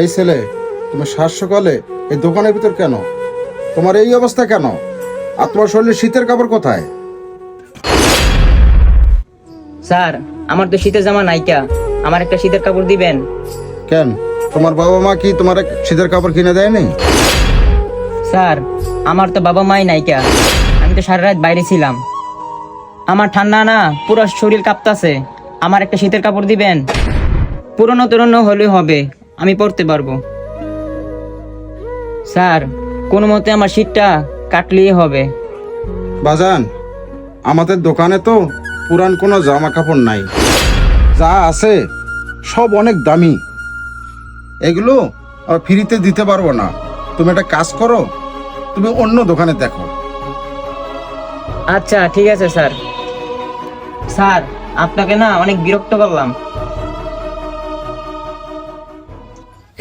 এই ছেলে তুমি শ্বাস সকালে এই দোকানের ভিতর কেন? তোমার এই অবস্থা কেন? আর তোমার শরীরে শীতের কাপড় কোথায়? স্যার আমার তো শীতের জামা নাইকা। আমার একটা শীতের কাপড় দিবেন? কেন? তোমার বাবা মা কি তোমার এক শীতের কাপড় কিনে দেয়নি? স্যার আমার তো বাবা মাই নাইকা। আমি তো সারা রাত বাইরে ছিলাম। আমার ঠান্ডা না পুরো শরীর কাঁপতাছে। আমার একটা শীতের কাপড় দিবেন? পুরনো তুরনো হলে হবে। আমি পরতে পারব। স্যার কোনো মতে আমার শীতটা কাটলেই হবে। বাজান আমাদের দোকানে তো পুরান কোনো জামা কাপড় নাই। যা আছে সব অনেক দামি। এগুলো ফ্রিতে দিতে পারব না। তুমি একটা কাজ করো তুমি অন্য দোকানে দেখো। আচ্ছা ঠিক আছে স্যার। স্যার আপনাকে না অনেক বিরক্ত করলাম।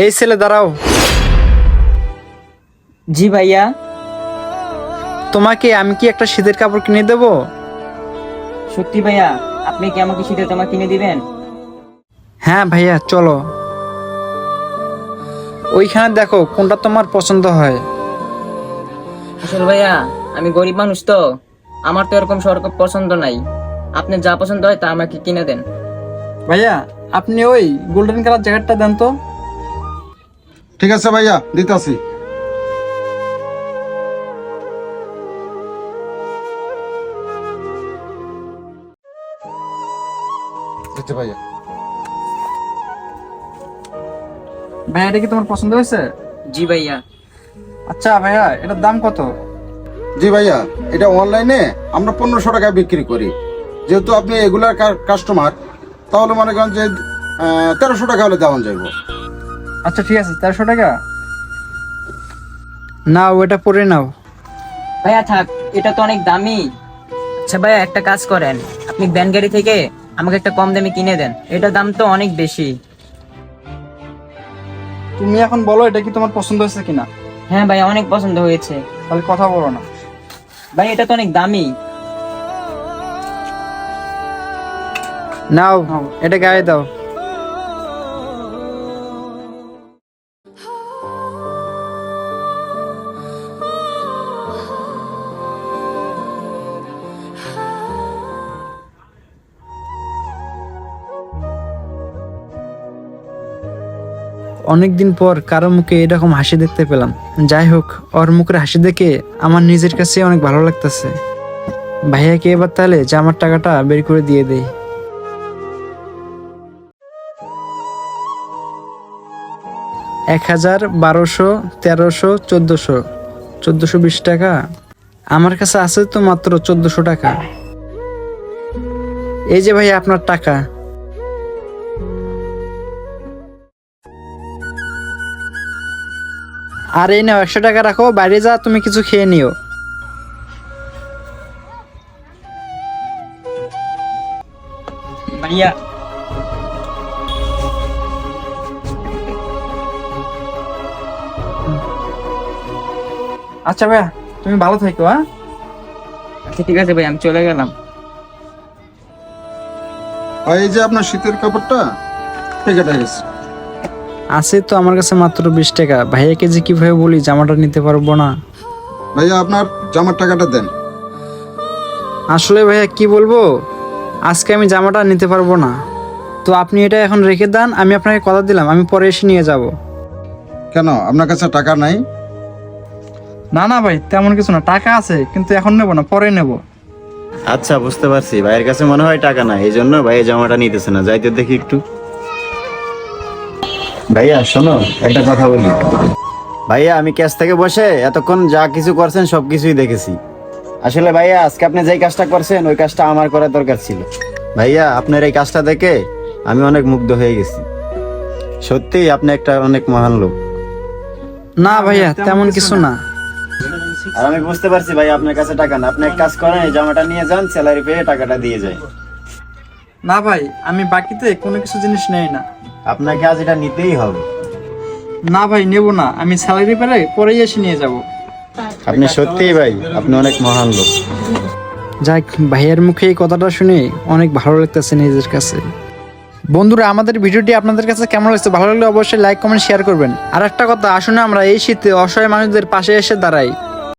এই ছেলে দাঁড়াও। জি ভাইয়া। তোমাকে আমি কি একটা শীতের কাপড় কিনে দেব? সত্যি ভাইয়া আপনি কি আমাকে শীতের জামা কিনে দিবেন? হ্যাঁ ভাইয়া চলো। ওইখানে দেখো কোনটা তোমার পছন্দ হয়। আসল ভাইয়া আমি গরিব মানুষ তো আমার তো এরকম সরকার পছন্দ নাই। আপনি যা পছন্দ হয় তা আমাকে কিনে দেন। ভাইয়া আপনি ওই গোল্ডেন কালার জ্যাকেটটা দেন তো। ঠিক আছে ভাইয়া দিতাছি। ভাইয়া। ভাইয়া এটা কি তোমার পছন্দ হয়েছে? জি ভাইয়া। আচ্ছা ভাইয়া এটার দাম কত? জি ভাইয়া এটা অনলাইনে আমরা পনেরোশো টাকায় বিক্রি করি। যেহেতু আপনি এগুলার কাস্টমার তাহলে মনে করেন যে তেরোশো টাকা হলে দেওয়া যাইব। আচ্ছা ঠিক আছে তেরোশো টাকা? নাও এটা পরে নাও। ভাইয়া থাক এটা তো অনেক দামি। আচ্ছা ভাইয়া একটা কাজ করেন। আপনি ব্যান গাড়ি থেকে আমাকে একটা কম দামে কিনে দেন। এটার দাম তো অনেক বেশি। তুমি এখন বলো এটা কি তোমার পছন্দ হয়েছে কিনা? হ্যাঁ ভাইয়া অনেক পছন্দ হয়েছে। তাহলে কথা বলো না। ভাই এটা তো অনেক দামি। নাও এটা গায়ে দাও। অনেকদিন পর কারও মুখে এরকম হাসি দেখতে পেলাম। যাই হোক, ওর মুখের হাসি দেখে আমার নিজের কাছে অনেক ভালো লাগতেছে। ভাইয়াকে এবার তাহলে জামার টাকাটা বের করে দিয়ে দেই। এক হাজার বারোশো, তেরোশো, চোদ্দোশো। চোদ্দোশো বিশ টাকা? আমার কাছে আছে তো মাত্র চোদ্দোশো টাকা। এই যে ভাই আপনার টাকা। আর এই নাও একশো টাকা রাখো বাইরে যা তুমি কিছু খেয়ে নিও। ভাইয়া আচ্ছা ভাইয়া তুমি ভালো থেকো হ্যাঁ? আচ্ছা ঠিক আছে ভাই আমি চলে গেলাম। এই যে আপনার শীতের কাপড়টা ঠিক আছে আছে তো আমার কাছে মাত্র বিশ টাকা। ভাইয়াকে যে কীভাবে বলি জামাটা নিতে পারব না। ভাইয়া আপনার জামার টাকাটা দেন। আসলে ভাইয়া কি বলব? আজকে আমি জামাটা নিতে পারব না। তো আপনি এটা এখন রেখে দেন আমি আপনাকে কথা দিলাম আমি পরে এসে নিয়ে যাব। কেন? আপনার কাছে টাকা নাই? না না ভাই তেমন কিছু না। টাকা আছে কিন্তু এখন নেব না পরে নেব। আচ্ছা বুঝতে পারছি। ভাইয়ের কাছে মনে হয় টাকা না এই জন্য ভাই জামাটা নিতেছে না। যাইতে দেখি একটু। ভাইয়া শোনো একটা কথা বলি। ভাইয়া আমি ক্যাশ থেকে বসে এতক্ষণ যা কিছু করছেন সব কিছুই দেখেছি। আসলে ভাইয়া আজকে আপনি যেই কাজটা করছেন ওই কাজটা আমার করার দরকার ছিল। ভাইয়া আপনার এই কাজটা দেখে আমি অনেক মুগ্ধ হয়ে গেছি। সত্যি আপনি একটা অনেক মহান লোক। না ভাইয়া তেমন কিছু না। আর আমি বুঝতে পারছি ভাই আপনার কাছে টাকা না। আপনি এক কাজ করেন এই জামাটা নিয়ে যান স্যালারি পেয়ে টাকাটা দিয়ে যায়। না ভাই আমি বাকিতে কোনো কিছু জিনিস নেই না। আপনাকে আজ এটা নিতেই হবে। না ভাই নেব না। আমি স্যালারি পেলে পরেই এসে নিয়ে যাব। আপনি সত্যিই ভাই আপনি অনেক মহান লোক। যাক ভাইয়ের মুখে এই কথাটা শুনে অনেক ভালো লাগতেছে নিজের কাছে। বন্ধুরা আমাদের ভিডিওটি আপনাদের কাছে কেমন লাগছে? ভালো লাগলে অবশ্যই লাইক কমেন্ট শেয়ার করবেন। আর একটা কথা আসুন আমরা এই শীতে অসহায় মানুষদের পাশে এসে দাঁড়াই।